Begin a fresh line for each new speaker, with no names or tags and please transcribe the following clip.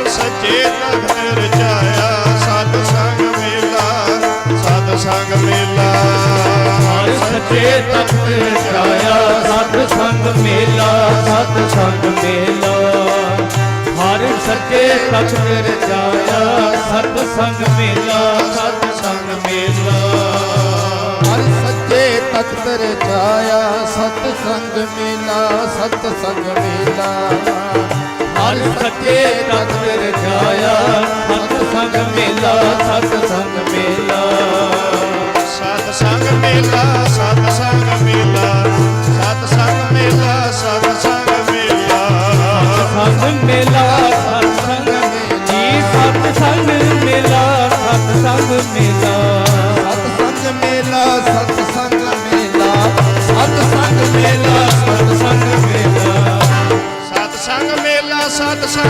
ਹਰ ਸੱਚੇ ਤਖਤ ਰਚਾਇਆ। ਸਤ ਸੰਗ ਮੇਲਾ ਸਤ ਸੰਗ ਮੇਲਾ।
ਹਰ ਸੱਚੇ ਤਖਤ ਰਚਾਇਆ ਸਤ ਸੰਗ ਮੇਲਾ ਸਤ ਸੰਗ ਮੇਲਾ। ਹਰ ਸੱਚੇ ਤਖਤ ਰਚਾਇਆ ਸਤ ਸੰਗ ਮੇਲਾ ਸਤ ਸੰਗ ਮੇਲਾ।
ਹਰ ਸੱਚੇ ਤਖਤ ਰਚਾਇਆ ਸਤ ਸੰਗ ਮੇਲਾ ਸਤ ਸੰਗ ਮੇਲਾ।
ਰਚੇ ਤਤ ਮੇਲਾ ਸਤ ਮੇਲਾ ਸਤ ਮੇਲਾ
ਸਤ ਮੇਲਾ ਸਤ ਮੇਲਾ ਸਤ ਮੇਲਾ ਮੇਲਾ ਸਤ ਸੰਗ ਜੀ ਸਤ ਮੇਲਾ ਸਤ ਸੰਗ ਮੇਲਾ
sat sat